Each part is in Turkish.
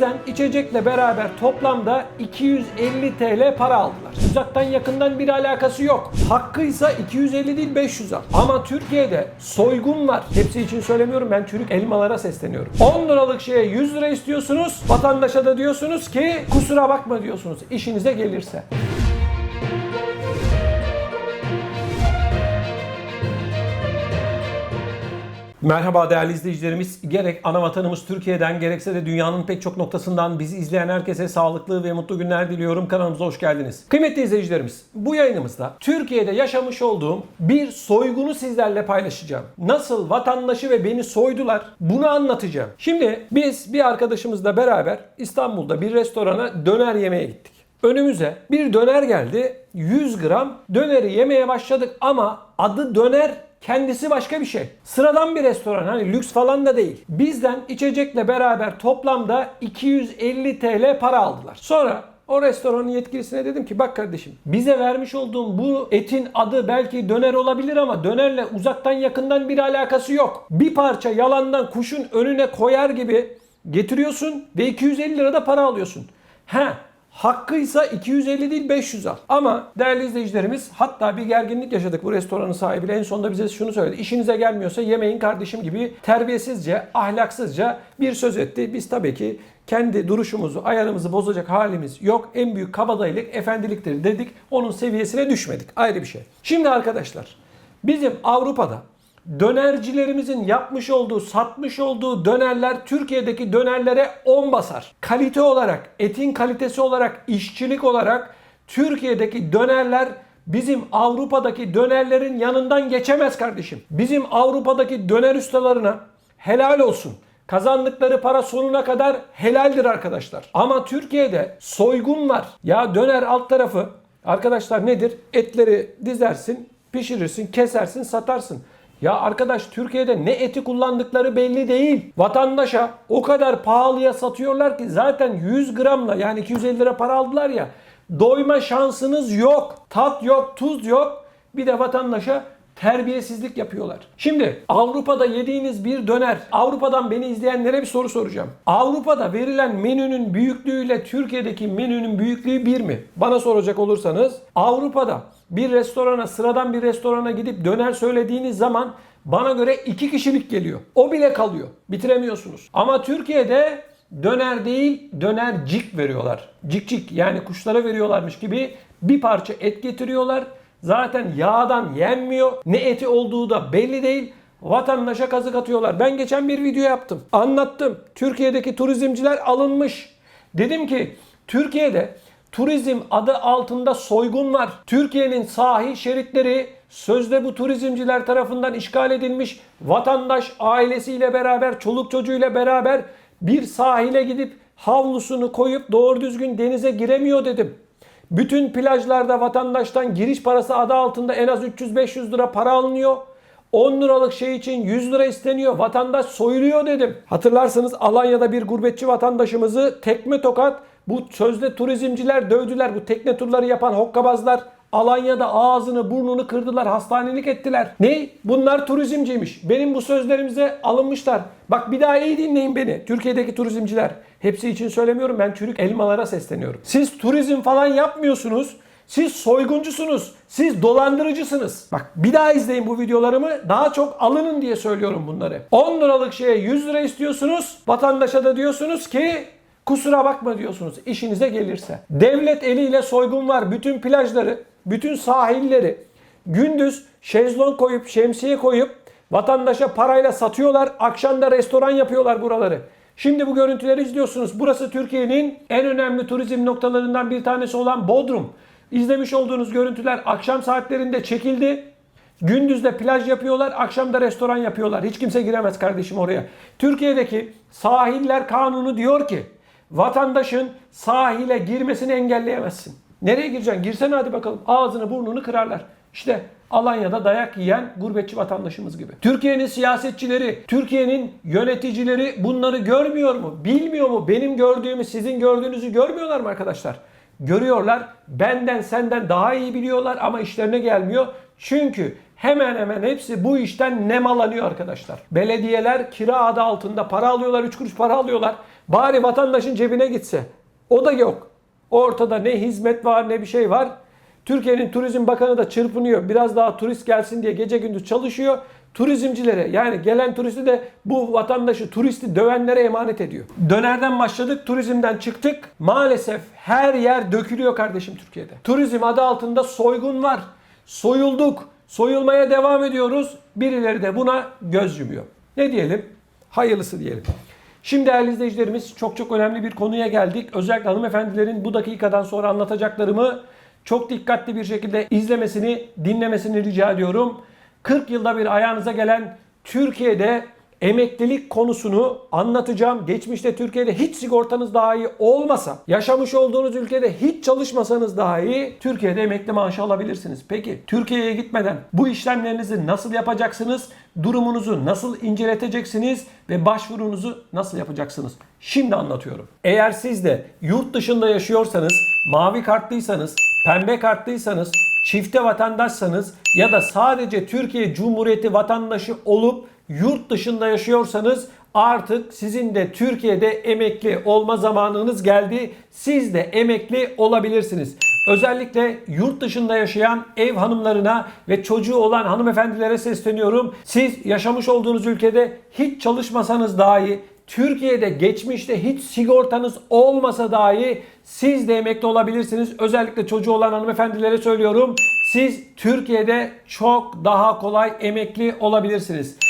Bizden içecekle beraber toplamda 250 TL para aldılar. Uzaktan yakından bir alakası yok. Hakkıysa 250 değil 500 al. Ama Türkiye'de soygun var. Hepsi için söylemiyorum ben çürük elmalara sesleniyorum. 10 liralık şeye 100 lira istiyorsunuz. Vatandaşa da diyorsunuz ki kusura bakma diyorsunuz işinize gelirse. Merhaba değerli izleyicilerimiz. Gerek ana vatanımız Türkiye'den gerekse de dünyanın pek çok noktasından bizi izleyen herkese sağlıklı ve mutlu günler diliyorum. Kanalımıza hoş geldiniz. Kıymetli izleyicilerimiz, bu yayınımızda Türkiye'de yaşamış olduğum bir soygunu sizlerle paylaşacağım. Nasıl vatandaşı ve beni soydular bunu anlatacağım. Şimdi biz bir arkadaşımızla beraber İstanbul'da bir restorana döner yemeye gittik. Önümüze bir döner geldi. 100 gram döneri yemeye başladık ama adı döner Kendisi başka bir şey. Sıradan bir restoran hani lüks falan da değil. Bizden içecekle beraber toplamda 250 TL para aldılar. Sonra o restoranın yetkilisine dedim ki bak kardeşim bize vermiş olduğum bu etin adı belki döner olabilir ama dönerle uzaktan yakından bir alakası yok. Bir parça yalandan kuşun önüne koyar gibi getiriyorsun ve 250 lira da para alıyorsun. He Hakkıysa 250 değil 500 al. Ama değerli izleyicilerimiz hatta bir gerginlik yaşadık bu restoranın sahibiyle. En sonunda bize şunu söyledi. İşinize gelmiyorsa yemeyin kardeşim gibi terbiyesizce, ahlaksızca bir söz etti. Biz tabii ki kendi duruşumuzu, ayarımızı bozacak halimiz yok. En büyük kabadayılık efendiliktir dedik. Onun seviyesine düşmedik. Ayrı bir şey. Şimdi arkadaşlar bizim Avrupa'da dönercilerimizin yapmış olduğu, satmış olduğu dönerler Türkiye'deki dönerlere 10 basar. Kalite olarak, etin kalitesi olarak, işçilik olarak Türkiye'deki dönerler bizim Avrupa'daki dönerlerin yanından geçemez kardeşim. Bizim Avrupa'daki döner ustalarına helal olsun. Kazandıkları para sonuna kadar helaldir arkadaşlar. Ama Türkiye'de soygun var. Ya döner alt tarafı arkadaşlar nedir? Etleri dizersin, pişirirsin, kesersin, satarsın. Ya arkadaş Türkiye'de ne eti kullandıkları belli değil. Vatandaşa o kadar pahalıya satıyorlar ki zaten 100 gramla yani 250 lira para aldılar ya. Doyma şansınız yok. Tat yok, tuz yok. Bir de vatandaşa terbiyesizlik yapıyorlar. Şimdi Avrupa'da yediğiniz bir döner. Avrupa'dan beni izleyenlere bir soru soracağım. Avrupa'da verilen menünün büyüklüğüyle Türkiye'deki menünün büyüklüğü bir mi? Bana soracak olursanız Avrupa'da bir restorana sıradan bir restorana gidip döner söylediğiniz zaman bana göre iki kişilik geliyor. O bile kalıyor. Bitiremiyorsunuz. Ama Türkiye'de döner değil dönercik veriyorlar. Cikcik yani kuşlara veriyorlarmış gibi bir parça et getiriyorlar. Zaten yağdan yenmiyor. Ne eti olduğu da belli değil. Vatandaşa kazık atıyorlar. Ben geçen bir video yaptım. Anlattım. Türkiye'deki turizmciler alınmış. Dedim ki Türkiye'de turizm adı altında soygun var. Türkiye'nin sahil şeritleri sözde bu turizmciler tarafından işgal edilmiş. Vatandaş ailesiyle beraber, çoluk çocuğuyla beraber bir sahile gidip havlusunu koyup doğru düzgün denize giremiyor dedim. Bütün plajlarda vatandaştan giriş parası adı altında en az 300-500 lira para alınıyor. 10 liralık şey için 100 lira isteniyor. Vatandaş soyuluyor dedim. Hatırlarsanız Alanya'da bir gurbetçi vatandaşımızı tekme tokat bu sözde turizmciler dövdüler. Bu tekne turları yapan hokkabazlar Alanya'da ağzını burnunu kırdılar, hastanelik ettiler. Ne? Bunlar turizmciymiş. Benim bu sözlerimize alınmışlar. Bak bir daha iyi dinleyin beni. Türkiye'deki turizmciler. Hepsi için söylemiyorum. Ben çürük elmalara sesleniyorum. Siz turizm falan yapmıyorsunuz. Siz soyguncusunuz. Siz dolandırıcısınız. Bak bir daha izleyin bu videolarımı. Daha çok alının diye söylüyorum bunları. 10 liralık şeye 100 lira istiyorsunuz. Vatandaşa da diyorsunuz ki kusura bakma diyorsunuz işinize gelirse. Devlet eliyle soygun var. Bütün plajları, bütün sahilleri gündüz şezlong koyup, şemsiye koyup vatandaşa parayla satıyorlar. Akşam da restoran yapıyorlar buraları. Şimdi bu görüntüleri izliyorsunuz. Burası Türkiye'nin en önemli turizm noktalarından bir tanesi olan Bodrum. İzlemiş olduğunuz görüntüler akşam saatlerinde çekildi. Gündüz de plaj yapıyorlar, akşam da restoran yapıyorlar. Hiç kimse giremez kardeşim oraya. Türkiye'deki sahiller kanunu diyor ki vatandaşın sahile girmesini engelleyemezsin. Nereye gireceksin? Girsene hadi bakalım. Ağzını burnunu kırarlar. İşte Alanya'da dayak yiyen gurbetçi vatandaşımız gibi. Türkiye'nin siyasetçileri, Türkiye'nin yöneticileri bunları görmüyor mu? Bilmiyor mu? Benim gördüğümü, sizin gördüğünüzü görmüyorlar mı arkadaşlar? Görüyorlar. Benden senden daha iyi biliyorlar ama işlerine gelmiyor. Çünkü hemen hemen hepsi bu işten nemalanıyor arkadaşlar. Belediyeler kira adı altında para alıyorlar, 3 kuruş para alıyorlar. Bari vatandaşın cebine gitse. O da yok. Ortada ne hizmet var ne bir şey var. Türkiye'nin Turizm Bakanı da çırpınıyor. Biraz daha turist gelsin diye gece gündüz çalışıyor. Turizmcilere yani gelen turisti de bu vatandaşı turisti dövenlere emanet ediyor. Dönerden başladık, turizmden çıktık. Maalesef her yer dökülüyor kardeşim Türkiye'de. Turizm adı altında soygun var. Soyulduk. Soyulmaya devam ediyoruz. Birileri de buna göz yumuyor. Ne diyelim? Hayırlısı diyelim. Şimdi değerli izleyicilerimiz çok çok önemli bir konuya geldik. Özellikle hanımefendilerin bu dakikadan sonra anlatacaklarımı çok dikkatli bir şekilde izlemesini, dinlemesini rica ediyorum. 40 yılda bir ayağınıza gelen Türkiye'de emeklilik konusunu anlatacağım. Geçmişte Türkiye'de hiç sigortanız dahi olmasa, yaşamış olduğunuz ülkede hiç çalışmasanız dahi Türkiye'de emekli maaşı alabilirsiniz. Peki Türkiye'ye gitmeden bu işlemlerinizi nasıl yapacaksınız? Durumunuzu nasıl inceleteceksiniz ve başvurunuzu nasıl yapacaksınız? Şimdi anlatıyorum. Eğer siz de yurt dışında yaşıyorsanız, mavi kartlıysanız, pembe kartlıysanız, çifte vatandaşsanız ya da sadece Türkiye Cumhuriyeti vatandaşı olup yurt dışında yaşıyorsanız artık sizin de Türkiye'de emekli olma zamanınız geldi. Siz de emekli olabilirsiniz. Özellikle yurt dışında yaşayan ev hanımlarına ve çocuğu olan hanımefendilere sesleniyorum. Siz yaşamış olduğunuz ülkede hiç çalışmasanız dahi Türkiye'de geçmişte hiç sigortanız olmasa dahi siz de emekli olabilirsiniz. Özellikle çocuğu olan hanımefendilere söylüyorum. Siz Türkiye'de çok daha kolay emekli olabilirsiniz.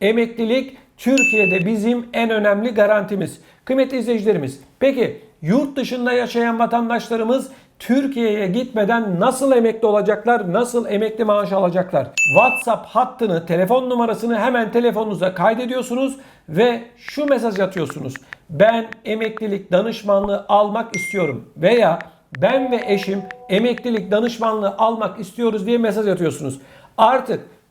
emeklilik Türkiye'de bizim en önemli garantimiz. Kıymetli izleyicilerimiz, peki yurt dışında yaşayan vatandaşlarımız Türkiye'ye gitmeden nasıl emekli olacaklar, nasıl emekli maaşı alacaklar? WhatsApp hattını, telefon numarasını hemen telefonunuza kaydediyorsunuz ve şu mesaj atıyorsunuz. Ben emeklilik danışmanlığı almak istiyorum veya ben ve eşim emeklilik danışmanlığı almak istiyoruz diye mesaj atıyorsunuz. Artık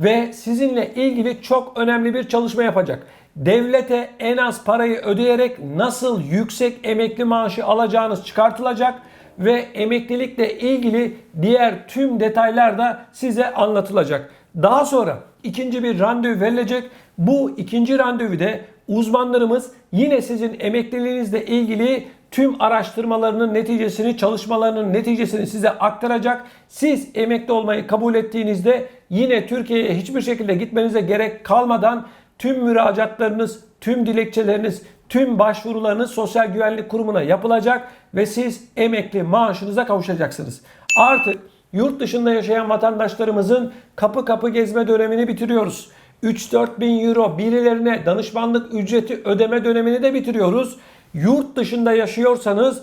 ve sizinle ilgili çok önemli bir çalışma yapacak. Devlete en az parayı ödeyerek nasıl yüksek emekli maaşı alacağınız çıkartılacak ve emeklilikle ilgili diğer tüm detaylar da size anlatılacak. Daha sonra ikinci bir randevu verilecek. Bu ikinci randevuda uzmanlarımız yine sizin emekliliğinizle ilgili tüm araştırmalarının neticesini, çalışmalarının neticesini size aktaracak. Siz emekli olmayı kabul ettiğinizde yine Türkiye'ye hiçbir şekilde gitmenize gerek kalmadan tüm müracaatlarınız, tüm dilekçeleriniz, tüm başvurularınız Sosyal Güvenlik Kurumu'na yapılacak ve siz emekli maaşınıza kavuşacaksınız. Artık yurt dışında yaşayan vatandaşlarımızın kapı kapı gezme dönemini bitiriyoruz. 3-4 bin euro birilerine danışmanlık ücreti ödeme dönemini de bitiriyoruz. Yurt dışında yaşıyorsanız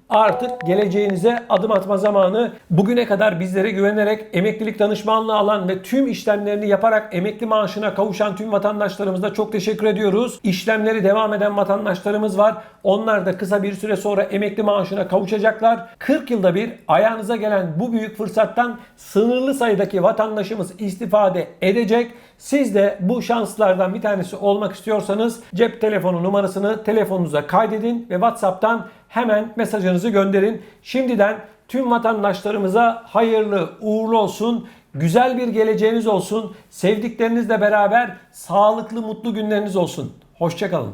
Artık geleceğinize adım atma zamanı. Bugüne kadar bizlere güvenerek emeklilik danışmanlığı alan ve tüm işlemlerini yaparak emekli maaşına kavuşan tüm vatandaşlarımıza çok teşekkür ediyoruz. İşlemleri devam eden vatandaşlarımız var. Onlar da kısa bir süre sonra emekli maaşına kavuşacaklar. 40 yılda bir ayağınıza gelen bu büyük fırsattan sınırlı sayıdaki vatandaşımız istifade edecek. Siz de bu şanslardan bir tanesi olmak istiyorsanız cep telefonu numarasını telefonunuza kaydedin ve WhatsApp'tan hemen mesajınızı gönderin. Şimdiden tüm vatandaşlarımıza hayırlı uğurlu olsun. Güzel bir geleceğiniz olsun. Sevdiklerinizle beraber sağlıklı mutlu günleriniz olsun. Hoşçakalın.